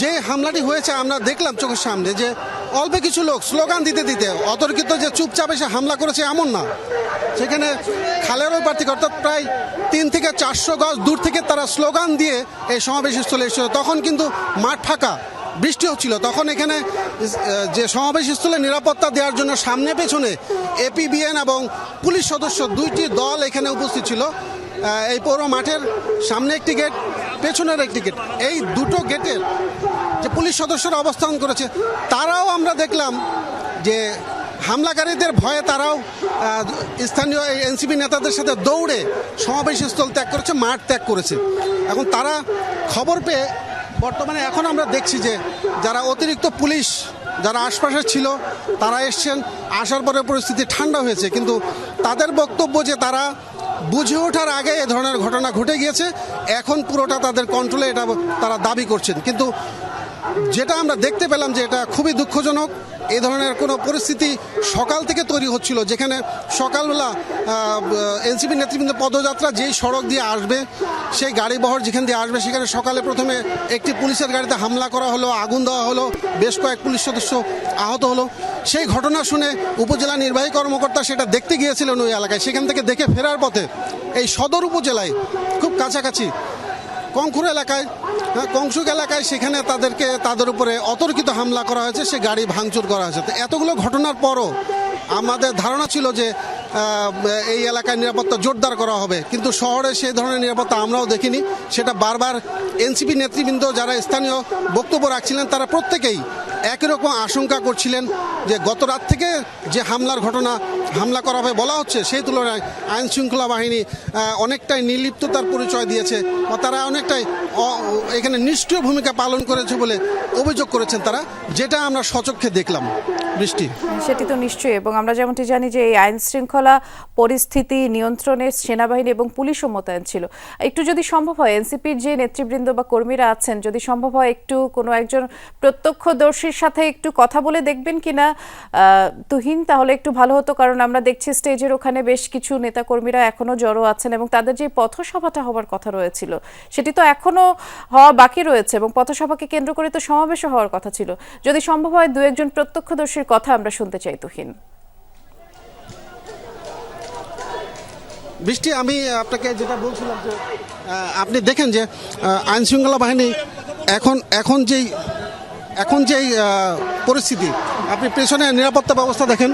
যে হামলাটি হয়েছে, আমরা দেখলাম চোখের সামনে যে অল্প কিছু লোক স্লোগান দিতে দিতে অতর্কিত যে চুপচাপ এসে হামলা করেছে এমন না। সেখানে খালের ওই প্রার্থী, অর্থাৎ প্রায় তিন থেকে চারশো গজ দূর থেকে তারা স্লোগান দিয়ে এই সমাবেশস্থলে এসেছিল। তখন কিন্তু মাঠ ফাঁকা, বৃষ্টি হচ্ছিল। তখন এখানে যে সমাবেশস্থলে নিরাপত্তা দেওয়ার জন্য সামনে পেছনে এপিবিএন এবং পুলিশ সদস্য দুইটি দল এখানে উপস্থিত ছিল। এই পৌর মাঠের সামনে একটি গেট পেছনের একটি গেট এই দুটো গেটের যে পুলিশ সদস্যরা অবস্থান করেছে, তারাও আমরা দেখলাম যে হামলাকারীদের ভয়ে তারাও স্থানীয় এনসিপি নেতাদের সাথে দৌড়ে সমাবেশস্থল ত্যাগ করেছে, মাঠ ত্যাগ করেছে। এখন তারা খবর পেয়ে বর্তমানে এখন আমরা দেখছি যে যারা অতিরিক্ত পুলিশ, যারা আশপাশে ছিল, তারা এসছেন, আসার পরে পরিস্থিতি ঠান্ডা হয়েছে। কিন্তু তাদের বক্তব্য যে তারা বুঝে ওঠার আগে এ ধরনের ঘটনা ঘটে গিয়েছে। এখন পুরোটা তাদের কন্ট্রোলে এটা তারা দাবি করছেন। কিন্তু যেটা আমরা দেখতে পেলাম যে এটা খুবই দুঃখজনক। এই ধরনের কোনো পরিস্থিতি সকাল থেকে তৈরি হচ্ছিল, যেখানে সকালবেলা এনসিপি নেতৃবৃন্দ পদযাত্রা যেই সড়ক দিয়ে আসবে, সেই গাড়ি বহর যেখান দিয়ে আসবে, সেখানে সকালে প্রথমে একটি পুলিশের গাড়িতে হামলা করা হলো, আগুন দেওয়া হলো, বেশ কয়েক পুলিশ সদস্য আহত হলো। সেই ঘটনা শুনে উপজেলা নির্বাহী কর্মকর্তা সেটা দেখতে গিয়েছিলেন ওই এলাকায়, সেখান থেকে দেখে ফেরার পথে এই সদর উপজেলায় খুব কাছাকাছি কংখুর এলাকায় হ্যাঁ, কংসুক এলাকায় সেখানে তাদেরকে তাদের উপরে অতর্কিত হামলা করা হয়েছে সে গাড়ি ভাঙচুর করা হয়েছে। তো এতগুলো ঘটনার পরও আমাদের ধারণা ছিল যে এই এলাকায় নিরাপত্তা জোরদার করা হবে। কিন্তু শহরে সেই ধরনের নিরাপত্তা আমরাও দেখিনি। সেটা বারবার এনসিপি নেতৃবৃন্দ যারা স্থানীয় বক্তব্য রাখছিলেন, তারা প্রত্যেকেই একই রকম আশঙ্কা করছিলেন যে গত রাত থেকে যে হামলার ঘটনা, হামলা করা হবে বলা হচ্ছে, সেই তুলনায় আইন শৃঙ্খলা বাহিনী অনেকটাই নির্লিপ্ততার পরিচয় দিয়েছে তারা অনেকটাই এখানে নিষ্ক্রিয় ভূমিকা পালন করেছে বলে অভিযোগ করেছেন তারা, যেটা আমরা সচক্ষে দেখলাম। বৃষ্টি। সেটি তো নিশ্চয়ই, এবং আমরা যেমনটি জানি যে এই আইন শৃঙ্খলা পরিস্থিতি নিয়ন্ত্রণে সেনাবাহিনী এবং পুলিশও মোতায়েন ছিল। একটু যদি সম্ভব হয়, এনসিপির যে নেতৃবৃন্দ বা কর্মীরা আছেন, যদি সম্ভব হয় একটু কোনো একজন প্রত্যক্ষদর্শীর সাথে একটু কথা বলে দেখবেন কিনা? তুহিন, তাহলে একটু ভালো হতো, কারণ আমরা দেখছি স্টেজের ওখানে বেশ কিছু নেতাকর্মীরা এখনও জড়ো আছেন এবং তাদের যে পথসভাটা হওয়ার কথা রয়েছিল, সেটি তো এখনও হওয়া বাকি রয়েছে এবং পথসভাকে কেন্দ্র করে তো সমাবেশও হওয়ার কথা ছিল। যদি সম্ভব হয় দু একজন প্রত্যক্ষদর্শীর কথা আমরা শুনতে চাই, তুহিন। বৃষ্টি, আমি আপনাকে যেটা বলছিলাম যে আপনি দেখেন যে আইনশৃঙ্খলা বাহিনী এখন এখন যেই এখন যেই পরিস্থিতি, আপনি পেছনে নিরাপত্তা ব্যবস্থা দেখেন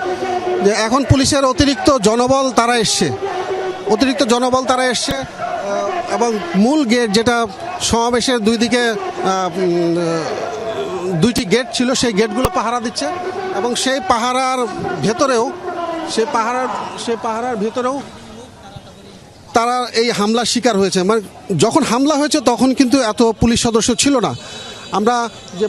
যে, এখন পুলিশের অতিরিক্ত জনবল তারা এসছে। অতিরিক্ত জনবল তারা এসছে এবং মূল গেট যেটা সমাবেশের দুই দিকে দুইটি গেট ছিল, সেই গেটগুলো পাহারা দিচ্ছে, এবং সেই পাহারার ভেতরেও, সেই পাহারার সেই পাহারার ভেতরেও তারা এই হামলার শিকার হয়েছে। মানে যখন হামলা হয়েছে তখন কিন্তু এত পুলিশ সদস্য ছিল না। আমরা যে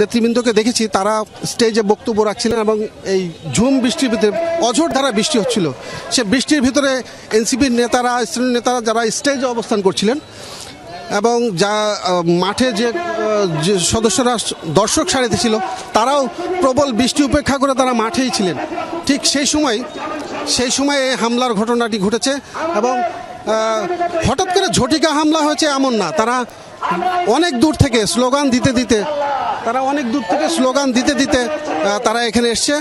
নেতৃবৃন্দকে দেখেছি, তারা স্টেজে বক্তব্য রাখছিলেন এবং এই ঝুম বৃষ্টির ভিতরে, অঝোর ধারা বৃষ্টি হচ্ছিল। সে বৃষ্টির ভিতরে এনসিপির নেতারা, স্থানীয় নেতারা যারা স্টেজে অবস্থান করছিলেন এবং যা মাঠে যে সদস্যরা দর্শক সারিতে ছিল, তারাও প্রবল বৃষ্টি উপেক্ষা করে তারা মাঠেই ছিলেন। ঠিক সেই সময় সেই সময় এই হামলার ঘটনাটি ঘটেছে এবং হঠাৎ করে ঝটিকা হামলা হয়েছে এমন না। তারা অনেক দূর থেকে স্লোগান দিতে দিতে, তারা অনেক দূর থেকে স্লোগান দিতে দিতে তারা এখানে এসছে।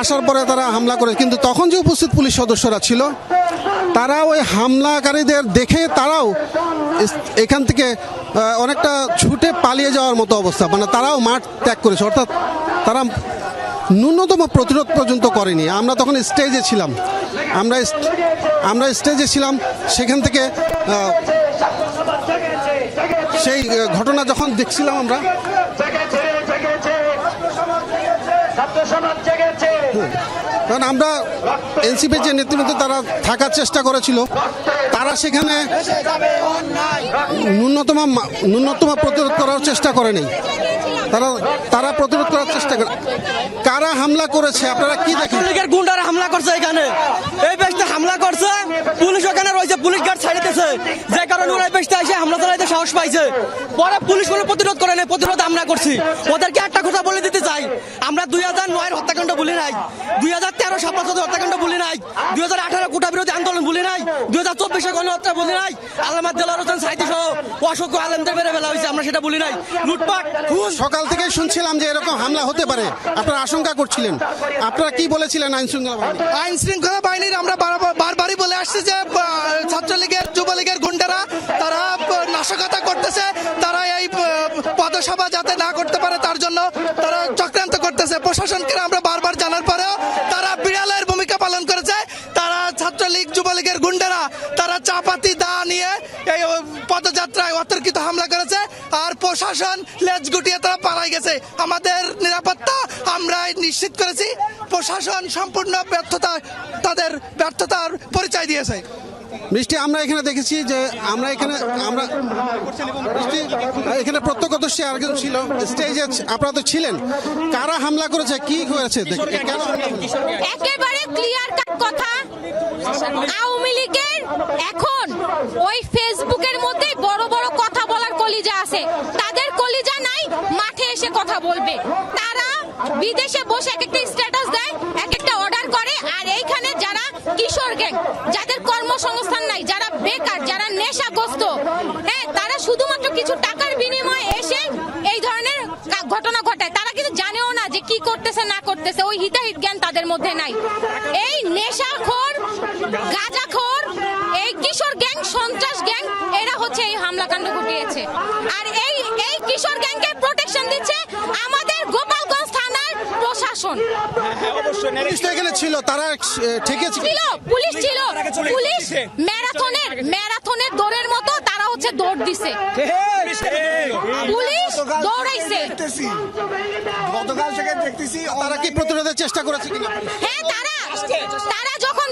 আসার পরে তারা হামলা করে, কিন্তু তখন যে উপস্থিত পুলিশ সদস্যরা ছিল, তারা ওই হামলাকারীদের দেখে তারাও এখান থেকে অনেকটা ছুটে পালিয়ে যাওয়ার মতো অবস্থা। মানে তারাও মাঠ ত্যাগ করেছে। অর্থাৎ তারা ন্যূনতম প্রতিরোধ পর্যন্ত করেনি। আমরা তখন স্টেজে ছিলাম। আমরা আমরা স্টেজে ছিলাম, সেখান থেকে সেই ঘটনা যখন দেখছিলাম আমরা কারণ আমরা এনসিপির যে নেতৃবৃন্দ তারা থাকার চেষ্টা করেছিল, তারা সেখানে ন্যূনতম ন্যূনতম প্রতিরোধ করার চেষ্টা করেনি। তারা তারা প্রতিরোধ করার চেষ্টা করে। কারা হামলা করেছে, আপনারা কি দেখেন? গুন্ডারা হামলা করছে এখানে। এই বেশটা হামলা করছে, পুলিশ ওখানে রয়েছে, পুলিশ গার্ড ছাড়ে দিয়েছে। যে কারণে ওরা বেশটা এসে হামলা চালাইতে সাহস পাইছে। পরে পুলিশ কোনো প্রতিরোধ করে নাই প্রতিরোধ আমরা করছি। ওদেরকে একটা কথা বলে দিতে চাই। আমরা দুই হাজার নয়ের হত্যাকাণ্ড বলি নাই। দুই হাজার তেরো সাপ্তাহ হত্যাকাণ্ড বলি নাই। দুই হাজার আঠারো কোটা বিরোধী আন্দোলন বলি নাই দুই হাজার চব্বিশে গণহত্যা বলি নাই আলামাদ দেলার হোসেন সাইদি সহ অসংখ্য আলেমদের মেরে ফেলা হয়েছে আমরা সেটা বলি নাই। লুটপাট সকাল থেকে শুনছিলাম যে এরকম হামলা হতে পারে। আপনারা আশঙ্কা করছিলেন। আপনারা কি বলেছিলেন আইন শৃঙ্খলা বাহিনী? আইন শৃঙ্খলা বাহিনীর আমরা বারবার- বারবারই বলে আসছি যে ছাত্রলীগের যুবলীগের গুন্ডারা তারা নাশকতা করতেছে তারা এই পদসভা যাতে না করতে পারে তার জন্য তারা চক্রান্ত করতেছে। প্রশাসনকে আমরা বারবার জানার পরেও তারা বিড়ালের ভূমিকা পালন যুবলীগের গুন্ডারা, তারা চাপাতি দা নিয়ে এই পদযাত্রায় অতর্কিত হামলা করেছে আর প্রশাসন লেজ গুটিয়ে তারা পালাই গেছে। আমাদের নিরাপত্তা আমরা নিশ্চিত করেছি। প্রশাসন সম্পূর্ণ ব্যর্থতা, তাদের ব্যর্থতার পরিচয় দিয়েছে। মিষ্টি, আমরা এখানে দেখেছি যে আমরা এখানে, আমরা মিষ্টি, এখানে প্রত্যক্ষদর্শী আরেকজন ছিল। স্টেজে আপনারা তো ছিলেন। কারা হামলা করেছে? কি হয়েছে? একেবারে ক্লিয়ার কথা। আওয়ামী লীগের এখন ওই ফেসবুকের মধ্যে বড় বড় কথা বলার কলিজা আছে। তাদের কলিজা নাই, মাঠে এসে কথা বলবে। তারা বিদেশে বসে এক একটা স্ট্যাটাস দেয় এক একটা অর্ডার করে আর এইখানে যারা কিশোর গ্যাং যাদের কর্মসংস্থান নাই, যারা বেকার, যারা নেশাগ্রস্ত হ্যাঁ তারা শুধুমাত্র কিছু টাকার বিনিময়ে এসে এই ধরনের ঘটনা ঘটায়। তারা কিন্তু জানেও না যে কি করতেছে, না করতেছে। ওই হিতাহিত জ্ঞান তাদের মধ্যে নাই। এই নেশাখোর, গাঁজাখোর, এই কিশোর গ্যাং, সন্ত্রাস গ্যাং, এরা হচ্ছে এই হামলাকাণ্ড ঘটিয়েছে। আর এই পুলিশ তো এখানে ছিল তারা ঠেকেছে ছিল পুলিশ ছিল। পুলিশ ম্যারাথনের ম্যারাথনের দৌড়ের মতো তারা হচ্ছে দৌড় দিছে। পুলিশ দৌড়াইছে গতকাল থেকে দেখতেছি। তারা কি প্রতিরোধের চেষ্টা করেছে কিনা হ্যাঁ তারা তারা যখন